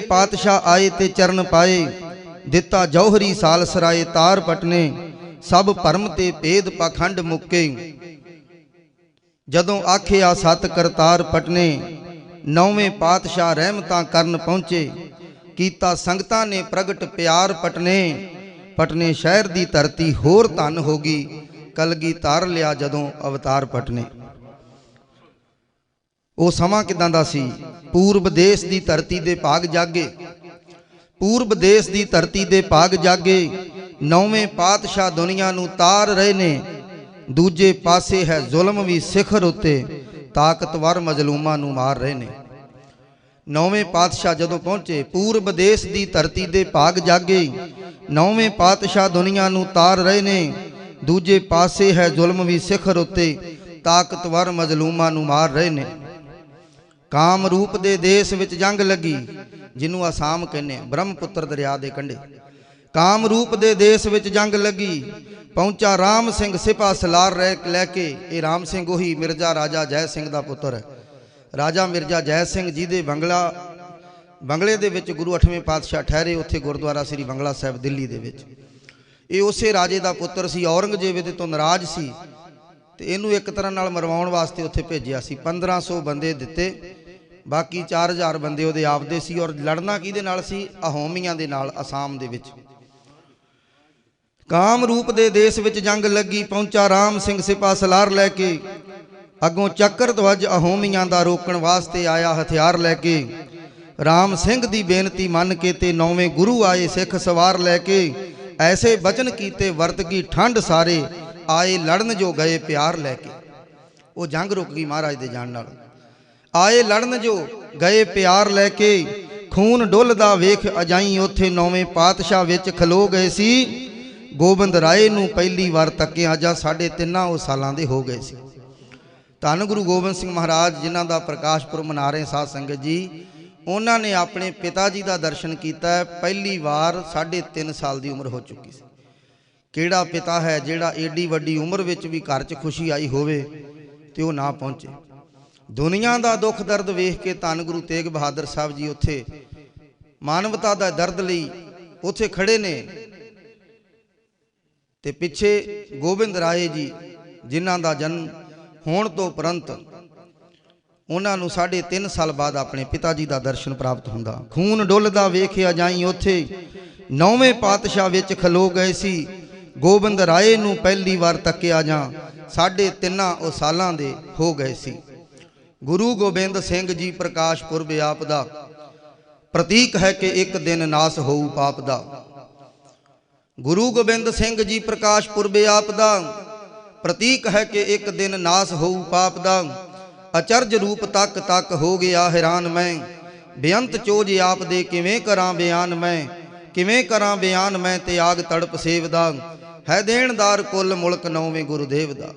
ਪਾਤਸ਼ਾਹ ਆਏ ਤੇ ਚਰਨ ਪਾਏ, ਦਿੱਤਾ ਜੌਹਰੀ ਸਾਲ ਸਰਾਏ ਤਾਰ ਪਟਨੇ, ਸਭ ਭਰਮ ਤੇ ਭੇਦ ਪਖੰਡ ਮੁੱਕੇ। ਜਦੋਂ ਆਖਿਆ ਸਤ ਕਰਤਾਰ ਪਟਨੇ, ਨੌਵੇਂ ਪਾਤਸ਼ਾਹ ਰਹਿਮਤਾਂ ਕਰਨ ਪਹੁੰਚੇ, ਕੀਤਾ ਸੰਗਤਾਂ ਨੇ ਪ੍ਰਗਟ ਪਿਆਰ ਪਟਨੇ ਪਟਨੇ ਸ਼ਹਿਰ ਦੀ ਧਰਤੀ ਹੋਰ ਧਨ ਹੋ ਗਈ ਕਲਗੀ ਤਾਰ ਲਿਆ ਜਦੋਂ ਅਵਤਾਰ ਪਟਨੇ। ਉਹ ਸਮਾਂ ਕਿਦਾਂ ਦਾ ਸੀ? ਪੂਰਬ ਦੇਸ਼ ਦੀ ਧਰਤੀ ਦੇ ਭਾਗ ਜਾਗੇ। ਪੂਰਬ ਦੇਸ਼ ਦੀ ਧਰਤੀ ਦੇ ਭਾਗ ਜਾਗੇ। ਨੌਵੇਂ ਪਾਤਸ਼ਾਹ ਦੁਨੀਆ ਨੂੰ ਤਾਰ ਰਹੇ ਨੇ। ਦੂਜੇ ਪਾਸੇ ਹੈ ਜ਼ੁਲਮ ਵੀ ਸਿਖਰ ਉੱਤੇ। ਤਾਕਤਵਰ ਮਜ਼ਲੂਮਾਂ ਨੂੰ ਮਾਰ ਰਹੇ ਨੇ। ਨੌਵੇਂ ਪਾਤਸ਼ਾਹ ਜਦੋਂ ਪਹੁੰਚੇ, ਪੂਰਬ ਦੇਸ਼ ਦੀ ਧਰਤੀ ਦੇ ਭਾਗ ਜਾਗੇ। ਨੌਵੇਂ ਪਾਤਸ਼ਾਹ ਦੁਨੀਆ ਨੂੰ ਤਾਰ ਰਹੇ ਨੇ। ਦੂਜੇ ਪਾਸੇ ਹੈ ਜ਼ੁਲਮ ਵੀ ਸਿਖਰ ਉੱਤੇ। ਤਾਕਤਵਰ ਮਜ਼ਲੂਮਾਂ ਨੂੰ ਮਾਰ ਰਹੇ ਨੇ। ਕਾਮ ਰੂਪ ਦੇ ਦੇਸ਼ ਵਿੱਚ ਜੰਗ ਲੱਗੀ, ਜਿਹਨੂੰ ਅਸਾਮ ਕਹਿੰਦੇ ਆ, ਬ੍ਰਹਮਪੁੱਤਰ ਦਰਿਆ ਦੇ ਕੰਢੇ। ਕਾਮ ਰੂਪ ਦੇ ਦੇਸ਼ ਵਿੱਚ ਜੰਗ ਲੱਗੀ, ਪਹੁੰਚਾ ਰਾਮ ਸਿੰਘ ਸਿਪਾ ਸਲਾਰ ਰਹਿ ਲੈ ਕੇ, ਇਹ ਰਾਮ ਸਿੰਘ ਉਹੀ ਮਿਰਜ਼ਾ ਰਾਜਾ ਜੈ ਸਿੰਘ ਦਾ ਪੁੱਤਰ ਹੈ। ਰਾਜਾ ਮਿਰਜ਼ਾ ਜੈ ਸਿੰਘ ਜੀ ਦੇ ਬੰਗਲਾ, ਬੰਗਲੇ ਦੇ ਵਿੱਚ ਗੁਰੂ ਅਠਵੇਂ ਪਾਤਸ਼ਾਹ ਠਹਿਰੇ, ਉੱਥੇ ਗੁਰਦੁਆਰਾ ਸ੍ਰੀ ਬੰਗਲਾ ਸਾਹਿਬ, ਦਿੱਲੀ ਦੇ ਵਿੱਚ। ਇਹ ਉਸੇ ਰਾਜੇ ਦਾ ਪੁੱਤਰ ਸੀ, ਔਰੰਗਜ਼ੇਬ ਇਹਦੇ ਤੋਂ ਨਾਰਾਜ਼ ਸੀ, ਤੇ ਇਹਨੂੰ ਇੱਕ ਤਰ੍ਹਾਂ ਨਾਲ ਮਰਵਾਉਣ ਵਾਸਤੇ ਉੱਥੇ ਭੇਜਿਆ ਸੀ। 1500 ਬੰਦੇ ਦਿੱਤੇ। ਬਾਕੀ 4000 ਬੰਦੇ ਉਹਦੇ ਆਪਦੇ ਸੀ ਔਰ ਲੜਨਾ ਕਿਹਦੇ ਨਾਲ ਸੀ? ਅਹੋਮੀਆਂ ਦੇ ਨਾਲ, ਅਸਾਮ ਦੇ ਵਿੱਚ। ਕਾਮ ਰੂਪ ਦੇ ਦੇਸ਼ ਵਿੱਚ ਜੰਗ ਲੱਗੀ, ਪਹੁੰਚਾ ਰਾਮ ਸਿੰਘ ਸਿਪਾ ਸਲਾਰ ਲੈ ਕੇ। ਅੱਗੋਂ ਚੱਕਰ ਧਵਜ ਅਹੋਮੀਆਂ ਦਾ ਰੋਕਣ ਵਾਸਤੇ ਆਇਆ ਹਥਿਆਰ ਲੈ ਕੇ। ਰਾਮ ਸਿੰਘ ਦੀ ਬੇਨਤੀ ਮੰਨ ਕੇ ਤੇ ਨੌਵੇਂ ਗੁਰੂ ਆਏ ਸਿੱਖ ਸਵਾਰ ਲੈ ਕੇ। ਐਸੇ ਬਚਨ ਕੀਤੇ ਵਰਤ ਕੀ ਠੰਡ ਸਾਰੇ, ਆਏ ਲੜਨ ਜੋ ਗਏ ਪਿਆਰ ਲੈ ਕੇ। ਉਹ ਜੰਗ ਰੁਕ ਗਈ ਮਹਾਰਾਜ ਦੇ ਜਾਣ ਨਾਲ। ਆਏ ਲੜਨ ਜੋ, ਗਏ ਪਿਆਰ ਲੈ ਕੇ। ਖੂਨ ਡੁੱਲਦਾ ਵੇਖ ਅਜਾਈ, ਉੱਥੇ ਨੌਵੇਂ ਪਾਤਸ਼ਾਹ ਵਿੱਚ ਖਲੋ ਗਏ ਸੀ। ਗੋਬਿੰਦ ਰਾਏ ਨੂੰ ਪਹਿਲੀ ਵਾਰ ਤੱਕਿਆ ਜਾਂ ਸਾਢੇ ਤਿੰਨਾਂ ਉਹ ਸਾਲਾਂ ਦੇ ਹੋ ਗਏ ਸੀ। ਧੰਨ ਗੁਰੂ ਗੋਬਿੰਦ ਸਿੰਘ ਮਹਾਰਾਜ, ਜਿਨ੍ਹਾਂ ਦਾ ਪ੍ਰਕਾਸ਼ ਪੁਰਬ ਮਨਾ ਰਹੇ ਸਾਧ ਸੰਗਤ ਜੀ, ਉਹਨਾਂ ਨੇ ਆਪਣੇ ਪਿਤਾ ਜੀ ਦਾ ਦਰਸ਼ਨ ਕੀਤਾ। ਪਹਿਲੀ ਵਾਰ 3.5 ਸਾਲ ਦੀ ਉਮਰ ਹੋ ਚੁੱਕੀ ਸੀ। ਕਿਹੜਾ ਪਿਤਾ ਹੈ ਜਿਹੜਾ ਏਡੀ ਵੱਡੀ ਉਮਰ ਵਿੱਚ ਵੀ ਘਰ 'ਚ ਖੁਸ਼ੀ ਆਈ ਹੋਵੇ ਤੇ ਉਹ ਨਾ ਪਹੁੰਚੇ? ਦੁਨੀਆ ਦਾ ਦੁੱਖ ਦਰਦ ਵੇਖ ਕੇ ਧੰਨ ਗੁਰੂ ਤੇਗ ਬਹਾਦਰ ਸਾਹਿਬ ਜੀ ਉੱਥੇ ਮਾਨਵਤਾ ਦਾ ਦਰਦ ਲਈ ਉੱਥੇ ਖੜੇ ਨੇ। ਤੇ ਪਿੱਛੇ ਗੋਬਿੰਦ ਰਾਏ ਜੀ, ਜਿਨ੍ਹਾਂ ਦਾ ਜਨਮ ਹੋਣ ਤੋਂ ਉਪਰੰਤ ਉਹਨਾਂ ਨੂੰ ਸਾਢੇ 3 ਸਾਲ ਬਾਅਦ ਆਪਣੇ ਪਿਤਾ ਜੀ ਦਾ ਦਰਸ਼ਨ ਪ੍ਰਾਪਤ ਹੁੰਦਾ। ਖੂਨ ਡੁੱਲਦਾ ਵੇਖਿਆ ਜਾਈ ਉੱਥੇ, ਨੌਵੇਂ ਪਾਤਸ਼ਾਹ ਵਿੱਚ ਖਲੋ ਗਏ ਸੀ। ਗੋਬਿੰਦ ਰਾਏ ਨੂੰ ਪਹਿਲੀ ਵਾਰ ਤੱਕਿਆ ਜਾਂ ਸਾਢੇ ਤਿੰਨਾਂ ਉਹ ਸਾਲਾਂ ਦੇ ਹੋ ਗਏ ਸੀ। ਗੁਰੂ ਗੋਬਿੰਦ ਸਿੰਘ ਜੀ ਪ੍ਰਕਾਸ਼ ਪੁਰਬ ਆਪ ਦਾ ਪ੍ਰਤੀਕ ਹੈ ਕਿ ਇੱਕ ਦਿਨ ਨਾਸ ਹੋਊ ਪਾਪ ਦਾ। ਗੁਰੂ ਗੋਬਿੰਦ ਸਿੰਘ ਜੀ ਪ੍ਰਕਾਸ਼ ਪੁਰਬ ਆਪ ਦਾ ਪ੍ਰਤੀਕ ਹੈ ਕਿ ਇੱਕ ਦਿਨ ਨਾਸ ਹੋਊ ਪਾਪ ਦਾ। ਅਚਰਜ ਰੂਪ ਤੱਕ ਤੱਕ ਹੋ ਗਿਆ ਹੈਰਾਨ ਮੈਂ। ਬੇਅੰਤ ਚੋਜ ਆਪ ਦੇ ਕਿਵੇਂ ਕਰਾਂ ਬਿਆਨ ਮੈਂ। ਕਿਵੇਂ ਕਰਾਂ ਬਿਆਨ ਮੈਂ ਤਿਆਗ ਤੜਪ ਸੇਵਦਾ ਹੈ ਦੇਣਦਾਰ ਕੁੱਲ ਮੁਲਕ ਨੌਵੇਂ ਗੁਰਦੇਵ ਦਾ।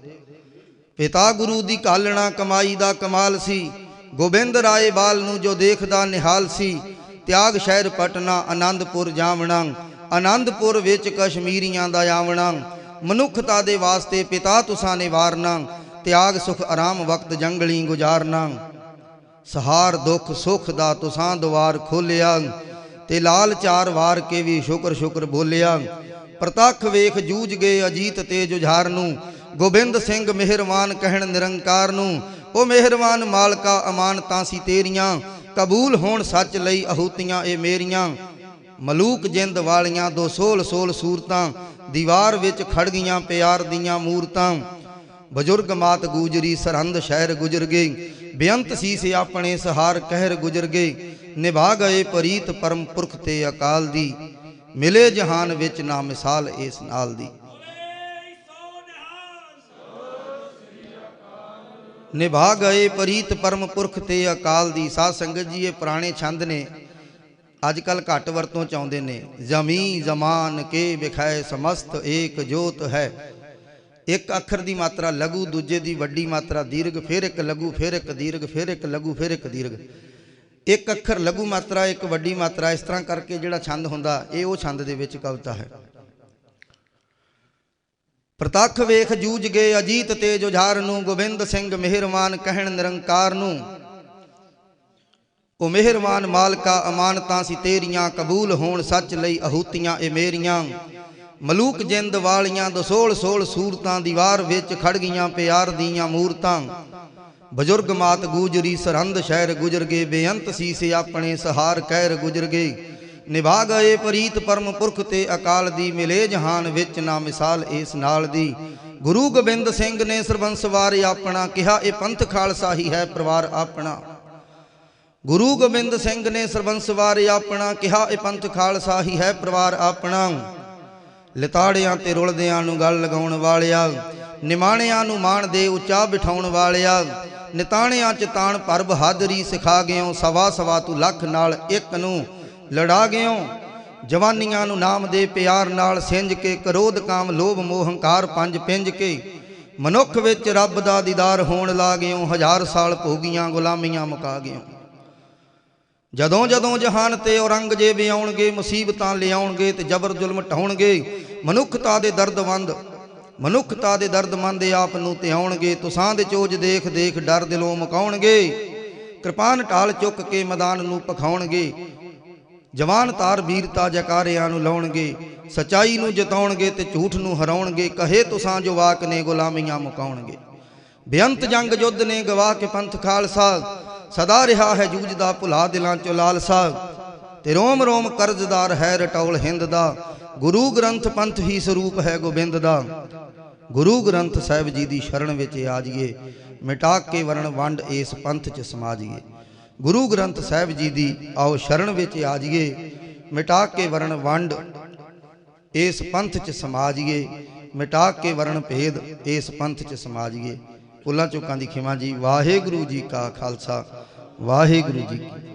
ਪਿਤਾ ਗੁਰੂ ਦੀ ਕਾਲਣਾ ਕਮਾਈ ਦਾ ਕਮਾਲ ਸੀ। ਗੋਬਿੰਦ ਰਾਏ ਬਾਲ ਨੂੰ ਜੋ ਦੇਖਦਾ ਨਿਹਾਲ ਸੀ, ਤਿਆਗ ਸ਼ਹਿਰ ਪਟਨਾ, ਆਨੰਦਪੁਰ ਜਾਵਣਾ, ਆਨੰਦਪੁਰ ਵਿੱਚ ਕਸ਼ਮੀਰੀਆਂ ਦਾ ਆਵਣਾ, ਮਨੁੱਖਤਾ ਦੇ ਵਾਸਤੇ ਪਿਤਾ ਤੁਸਾਂ ਨੇ ਵਾਰਨਾ, ਤਿਆਗ ਸੁਖ ਆਰਾਮ ਵਕਤ ਜੰਗਲੀ ਗੁਜ਼ਾਰਨਾ। ਸਹਾਰ ਦੁੱਖ ਸੁਖ ਦਾ ਤੁਸਾਂ ਦਵਾਰ ਖੋਲਿਆ, ਤੇ ਲਾਲ ਚਾਰ ਵਾਰ ਕੇ ਵੀ ਸ਼ੁਕਰ ਸ਼ੁਕਰ ਬੋਲਿਆ। ਪ੍ਰਤੱਖ ਵੇਖ ਜੂਝ ਗਏ ਅਜੀਤ ਤੇ ਜੁਝਾਰ ਨੂੰ ਗੋਬਿੰਦ ਸਿੰਘ ਮਿਹਰਵਾਨ ਕਹਿਣ ਨਿਰੰਕਾਰ ਨੂੰ, ਉਹ ਮਿਹਰਵਾਨ ਮਾਲਕਾ ਅਮਾਨਤਾਂ ਸੀ ਤੇਰੀਆਂ, ਕਬੂਲ ਹੋਣ ਸੱਚ ਲਈ ਅਹੂਤੀਆਂ ਇਹ ਮੇਰੀਆਂ। ਮਲੂਕ ਜਿੰਦ ਵਾਲੀਆਂ ਦੋ ਸੋਲ ਸੋਲ ਸੂਰਤਾਂ, ਦੀਵਾਰ ਵਿੱਚ ਖੜ ਗਈਆਂ ਪਿਆਰ ਦੀਆਂ ਮੂਰਤਾਂ। ਬਜ਼ੁਰਗ ਮਾਤ ਗੂਜਰੀ, ਸਰਹੰਦ ਸ਼ਹਿਰ ਗੁਜਰ ਗਏ ਬੇਅੰਤ ਸੀਸ ਆਪਣੇ ਸਹਾਰ ਕਹਿਰ ਗੁਜਰ ਗਏ ਨਿਭਾ ਗਏ ਪ੍ਰੀਤ ਪਰਮ ਪੁਰਖ ਤੇ ਅਕਾਲ ਦੀ, ਮਿਲੇ ਜਹਾਨ ਵਿੱਚ ਨਾ ਮਿਸਾਲ ਇਸ ਨਾਲ ਦੀ। ਨਿਭਾ ਗਏ ਪ੍ਰੀਤ ਪਰਮ ਪੁਰਖ ਤੇ ਅਕਾਲ ਦੀ ਸਾਧ ਸੰਗਤ ਜੀ, ਇਹ ਪੁਰਾਣੇ ਛੰਦ ਨੇ ਅੱਜ ਕੱਲ ਘੱਟ ਵਰਤੋਂ ਚ ਆਉਂਦੇ ਨੇ। ਜ਼ਮੀ ਜ਼ਮਾਨ ਕੇ ਵਿਖਾਏ ਸਮਸਤ ਏਕ ਜੋਤ ਹੈ। ਇੱਕ ਅੱਖਰ ਦੀ ਮਾਤਰਾ ਲਘੂ, ਦੂਜੇ ਦੀ ਵੱਡੀ ਮਾਤਰਾ ਦੀਰਘ, ਫਿਰ ਇੱਕ ਲਘੂ, ਫਿਰ ਇੱਕ ਦੀਰਘ, ਫਿਰ ਇੱਕ ਲਘੂ, ਫਿਰ ਇੱਕ ਦੀਰਘ। ਇੱਕ ਅੱਖਰ ਲਘੂ ਮਾਤਰਾ, ਇੱਕ ਵੱਡੀ ਮਾਤਰਾ, ਇਸ ਤਰ੍ਹਾਂ ਕਰਕੇ ਜਿਹੜਾ ਛੰਦ ਹੁੰਦਾ, ਇਹ ਉਹ ਛੰਦ ਦੇ ਵਿੱਚ ਕਵਿਤਾ ਹੈ। ਪ੍ਰਤੱਖ ਵੇਖ ਜੂਝ ਗਏ ਅਜੀਤ ਤੇ ਜੁਝਾਰ ਨੂੰ, ਗੋਬਿੰਦ ਸਿੰਘ ਮਿਹਰਮਾਨ ਕਹਿਣ ਨਿਰੰਕਾਰ ਨੂੰ। ਉਹ ਮਿਹਰਬਾਨ ਮਾਲਕਾ ਅਮਾਨਤਾਂ ਸੀ ਤੇਰੀਆਂ, ਕਬੂਲ ਹੋਣ ਸੱਚ ਲਈ ਅਹੂਤੀਆਂ ਇਹ ਮੇਰੀਆਂ। ਮਲੂਕ ਜਿੰਦ ਵਾਲੀਆਂ ਦਸੋਲ ਸੋਲ ਸੂਰਤਾਂ ਦੀਵਾਰ ਵਿੱਚ ਖੜ ਗਈਆਂ ਪਿਆਰ ਦੀਆਂ ਮੂਰਤਾਂ। ਬਜ਼ੁਰਗ ਮਾਤ ਗੂਜਰੀ ਸਰਹੰਦ ਸ਼ਹਿਰ ਗੁਜਰ ਗਏ, ਬੇਅੰਤ ਸੀਸੇ ਆਪਣੇ ਸਹਾਰ ਕਹਿਰ ਗੁਜਰ ਗਏ। ਨਿਭਾ ਗਏ ਪ੍ਰੀਤ ਪਰਮ ਪੁਰਖ ਤੇ ਅਕਾਲ ਦੀ ਮਿਲੇ ਜਹਾਨ ਵਿੱਚ ਨਾ ਮਿਸਾਲ ਇਸ ਨਾਲ ਦੀ। ਗੁਰੂ ਗੋਬਿੰਦ ਸਿੰਘ ਨੇ ਸਰਬੰਸ ਵਾਰ ਆਪਣਾ ਕਿਹਾ, ਇਹ ਪੰਥ ਖਾਲਸਾ ਹੀ ਹੈ ਪਰਿਵਾਰ ਆਪਣਾ। ਗੁਰੂ ਗੋਬਿੰਦ ਸਿੰਘ ਨੇ ਸਰਬੰਸ ਵਾਰ ਆਪਣਾ ਕਿਹਾ, ਇਹ ਪੰਥ ਖਾਲਸਾ ਹੀ ਹੈ ਪਰਿਵਾਰ ਆਪਣਾ। ਲਿਤਾੜਿਆਂ ਤੇ ਰੁਲਦਿਆਂ ਨੂੰ ਗੱਲ ਲਗਾਉਣ ਵਾਲਿਆ, ਨਿਮਾਣਿਆਂ ਨੂੰ ਮਾਣ ਦੇ ਉੱਚਾ ਬਿਠਾਉਣ ਵਾਲਿਆ, ਨਿਤਾਣਿਆਂ ਚ ਤਾਣ ਪਰਬ ਹਾਦਰੀ ਸਿਖਾ ਗਿਓ, ਸਵਾ ਸਵਾ ਤੂੰ ਲੱਖ ਨਾਲ ਇੱਕ ਨੂੰ। ਲੜਾ ਗਿਓ। ਜਵਾਨੀਆਂ ਨੂੰ ਨਾਮ ਦੇ ਪਿਆਰ ਨਾਲ ਸਿੰਜ ਕੇ ਕਰੋਧ ਕਾਮ ਲੋਭ ਮੋਹ ਹੰਕਾਰ ਪੰਜ ਪਿੰਜ ਕੇ। ਮਨੁੱਖ ਵਿੱਚ ਰੱਬ ਦਾ ਦੀਦਾਰ ਹੋਣ ਲਾ ਗਿਓ ਹਜ਼ਾਰ ਸਾਲ ਭੋਗੀਆਂ ਗੁਲਾਮੀਆਂ ਮੁਕਾ ਗਿਓ। ਜਦੋਂ ਜਦੋਂ ਜਹਾਨ ਤੇ ਔਰੰਗਜ਼ੇਬ ਆਉਣਗੇ, ਮੁਸੀਬਤਾਂ ਲਿਆਉਣਗੇ ਤੇ ਜ਼ਬਰ ਜ਼ੁਲਮ ਢਾਉਣਗੇ, ਮਨੁੱਖਤਾ ਦੇ ਦਰਦਵੰਦ ਮਨੁੱਖਤਾ ਦੇ ਦਰਦਮੰਦ ਆਪ ਨੂੰ ਤੇ ਆਉਣਗੇ ਤੁਸਾਂ ਦੇ ਚੋਜ ਦੇਖ ਦੇਖ ਡਰ ਦਿਲੋਂ ਮਕਾਉਣਗੇ। ਕਿਰਪਾਨ ਢਾਲ ਚੁੱਕ ਕੇ ਮੈਦਾਨ ਨੂੰ ਪਖਾਉਣਗੇ ਜਵਾਨ ਤਾਰ ਵੀਰਤਾ ਜਕਾਰਿਆਂ ਨੂੰ ਲਾਉਣਗੇ, ਸਚਾਈ ਨੂੰ ਜਿਤਾਉਣਗੇ ਤੇ ਝੂਠ ਨੂੰ ਹਰਾਉਣਗੇ, ਕਹੇ ਤੁਸਾਂ ਜੋ ਵਾਕ ਨੇ ਗੁਲਾਮੀਆਂ ਮੁਕਾਉਣਗੇ। ਬੇਅੰਤ ਜੰਗ ਯੁੱਧ ਨੇ ਗਵਾ ਕੇ ਪੰਥ ਖਾਲਸਾ, ਸਦਾ ਰਿਹਾ ਹੈ ਜੂਝ ਦਾ ਭੁਲਾ ਦਿਲਾਂ ਚੋਂ ਲਾਲਸਾ। ਤੇ ਰੋਮ ਰੋਮ ਕਰਜ਼ਦਾਰ ਹੈ ਰਟੌਲ ਹਿੰਦ ਦਾ, ਗੁਰੂ ਗ੍ਰੰਥ ਪੰਥ ਹੀ ਸਰੂਪ ਹੈ ਗੋਬਿੰਦ ਦਾ। ਗੁਰੂ ਗ੍ਰੰਥ ਸਾਹਿਬ ਜੀ ਦੀ ਸ਼ਰਨ ਵਿੱਚ ਆ ਜਾਈਏ, ਮਿਟਾ ਕੇ ਵਰਣ ਵੰਡ ਇਸ ਪੰਥ 'ਚ ਸਮਾ ਜਾਈਏ। ਗੁਰੂ ਗ੍ਰੰਥ ਸਾਹਿਬ ਜੀ ਦੀ, ਆਓ ਸ਼ਰਨ ਵਿੱਚ ਆ ਜਾਈਏ, ਮਿਟਾ ਕੇ ਵਰਣ ਵੰਡ, ਇਸ ਪੰਥ 'ਚ ਸਮਾ ਜਾਈਏ ਮਿਟਾ ਕੇ ਵਰਣ ਭੇਦ, ਇਸ ਪੰਥ 'ਚ ਸਮਾ ਜਾਈਏ ਪੁੱਲਾਂ ਚੁੱਕਾਂ ਦੀ ਖਿਮਾ ਜੀ, ਵਾਹਿਗੁਰੂ ਜੀ ਕਾ ਖਾਲਸਾ, ਵਾਹਿਗੁਰੂ ਜੀ ਕੀ